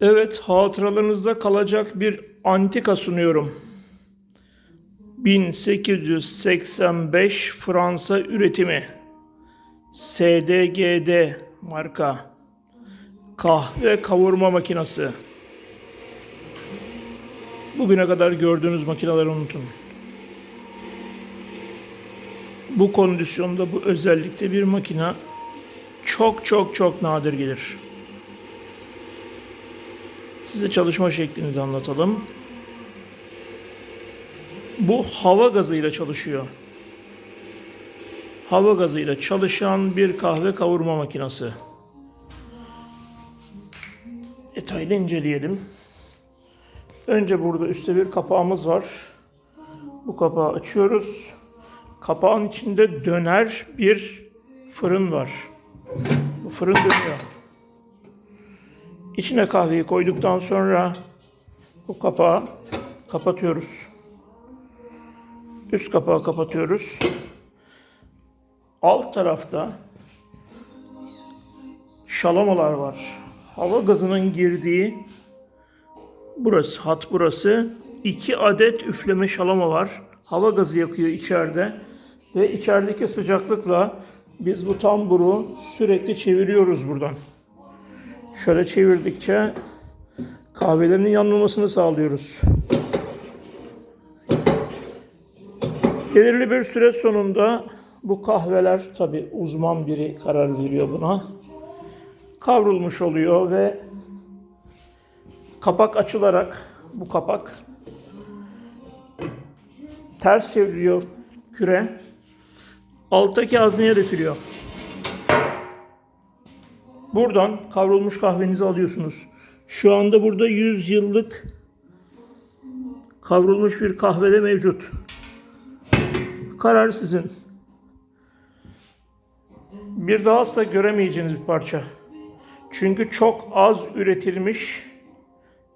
Evet, hatıralarınızda kalacak bir antika sunuyorum. 1885 Fransa üretimi. SDGD marka. Kahve kavurma makinesi. Bugüne kadar gördüğünüz makineleri unutun. Bu kondisyonda bu özellikle bir makine çok çok çok nadir gelir. Size çalışma şeklini de anlatalım. Bu hava gazıyla çalışıyor. Hava gazıyla çalışan bir kahve kavurma makinesi. Detaylı inceleyelim. Önce burada üstte bir kapağımız var. Bu kapağı açıyoruz. Kapağın içinde döner bir fırın var. Bu fırın dönüyor. İçine kahveyi koyduktan sonra bu kapağı kapatıyoruz. Üst kapağı kapatıyoruz. Alt tarafta şalamalar var. Hava gazının girdiği burası, hat burası. İki adet üfleme şalama var. Hava gazı yakıyor içeride. Ve içerideki sıcaklıkla biz bu tamburu sürekli çeviriyoruz buradan. Şöyle çevirdikçe kahvelerin yanmamasını sağlıyoruz. Belirli bir süre sonunda bu kahveler tabi uzman biri karar veriyor buna. Kavrulmuş oluyor ve kapak açılarak bu kapak ters çevriliyor küre. Alttaki hazneye dökülüyor. Buradan kavrulmuş kahvenizi alıyorsunuz. Şu anda burada 100 yıllık kavrulmuş bir kahvede mevcut. Karar sizin. Bir daha asla göremeyeceğiniz bir parça. Çünkü çok az üretilmiş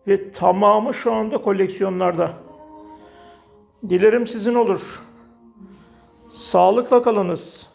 ve tamamı şu anda koleksiyonlarda. Dilerim sizin olur. Sağlıkla kalınız.